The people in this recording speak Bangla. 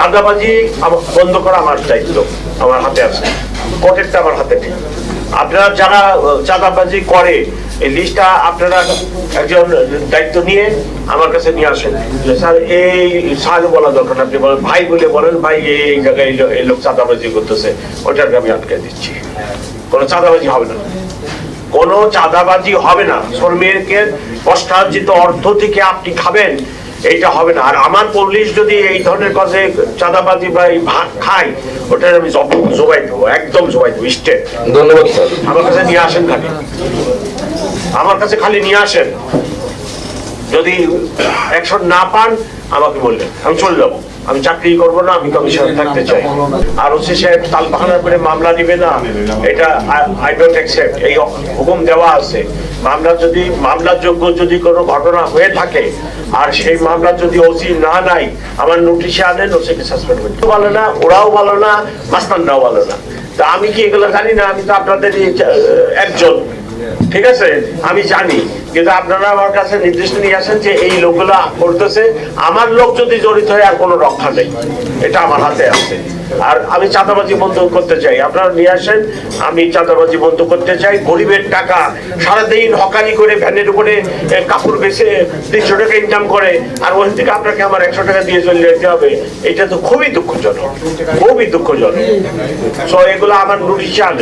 চাঁদাবাজি বন্ধ করা আমার দায়িত্ব, আমার হাতে আছে। কোর্টেরটা আমার হাতে নেই। আপনারা যারা চাঁদাবাজি করে, এই লিস্টটা আপনারা একজন দায়িত্ব নিয়ে আমার কাছে নিয়ে আসেন। স্যার, এই স্যার বলা দরকার আপনি বলেন, ভাই বলে বলেন, ভাই এই জায়গায় এই লোক চাঁদাবাজি করতেছে, ওটাকে আমি আটকে দিচ্ছি। কোনো চাঁদাবাজি হবে না। কোনো চাঁদাবাজি হবে না। শ্রমিকের কষ্টার্জিত অর্থ থেকে আপনি খাবেন এইটা হবে না। আর আমার পুলিশ যদি এই ধরনের কাজে চাঁদাবাজি বা এই ভাত খাই ওটা আমি জব- জবাই দেবো একদম জবাই দেবো স্টেট ধন্যবাদ আমার কাছে নিয়ে আসেন খালি। আমার কাছে খালি নিয়ে আসেন। যদি অ্যাকশন না পান আমাকে বললেন আমি চলে যাব। আমি চাকরি করব না আমি কমিশনে থাকতে চাই। আর ওসি সাহেব তালবাহানা করে মামলা নিবে না। এটা আই ডোন্ট অ্যাকসেপ্ট এই হুকুম দেওয়া আছে। মামলা যদি মামলার যোগ্য যদি কোনো ঘটনা হয়ে থাকে আর সেই মামলা যদি ওসি না নাই আমার নোটিশে আনেন ওসিকে সাসপেন্ড করতে ভালো না ওরাও ভালো না মাস্তানরাও ভালো না। তা আমি কি এগুলো জানি না? আমি তো আপনাদের একজন। ঠিক আছে? আমি জানি। কিন্তু আপনারা আমার কাছে নির্দিষ্ট নিয়ে আসেন যে এই লোকগুলা করতেছে। আমার লোক যদি জড়িত হয়, আর কোনো রক্ষা নেই। এটা আমার হাতে আছে। আর আমি চাঁদাবাজি বন্ধ করতে চাই। আপনারা নিয়ে আসেন, আমি চাঁদাবাজি বন্ধ করতে চাই। গরিবের টাকা সারাদিন হকারি করে ভ্যানের উপরে কাপড় বেছে তিনশো টাকা ইনকাম করে, আর ওখান থেকে আপনাকে আমার একশো টাকা দিয়ে চলে যেতে হবে। এটা তো খুবই দুঃখজনক খুবই দুঃখজনক। সো এগুলো আমার নুরিশান